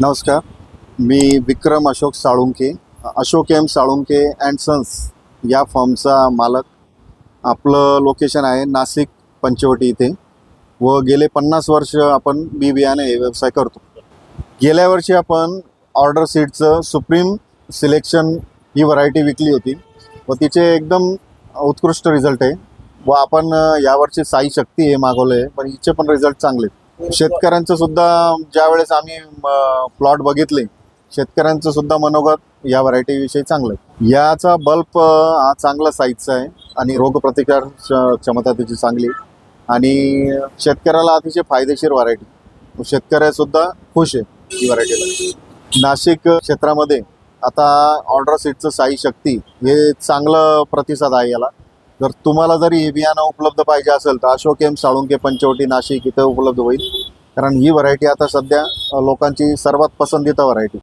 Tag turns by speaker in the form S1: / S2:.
S1: नमस्कार. मी Vikram Ashok Salunke Ashok M Salunke and sons या फॉर्मचा मालक. आपलं लोकेशन आहे नाशिक पंचवटी इथे. व गेले पन्नास वर्ष आपण बी बियाणे हे व्यवसाय करतो. गेल्या वर्षी आपण ऑर्डर सीटचं सुप्रीम सिलेक्शन ही व्हरायटी विकली होती. व तिचे एकदम उत्कृष्ट रिझल्ट आहे. व आपण यावरची यावर्षी साई शक्ती हे मागवलं आहे पण हिचे पण रिझल्ट चांगले आहेत. शेतकऱ्यांचं सुद्धा ज्यावेळेस आम्ही प्लॉट बघितले शेतकऱ्यांचं सुद्धा मनोगत या व्हरायटीविषयी चांगलं आहे. याचा बल्ब हा चांगला साईजचा आहे आणि रोगप्रतिकार क्षमता त्याची चांगली आणि शेतकऱ्याला अतिशय फायदेशीर व्हरायटी शेतकऱ्यासुद्धा खुश आहे ही व्हरायटीला नाशिक क्षेत्रामध्ये आता ऑर्डर सीटचं साई शक्ती हे चांगलं प्रतिसाद आहे याला. जर तुम्हाला जरी बियाणं उपलब्ध पाहिजे असेल तर अशोक एम साळुंके पंचवटी नाशिक इथं उपलब्ध होईल. कारण ही व्हरायटी आता सध्या लोकांची सर्वात पसंतीचा व्हरायटी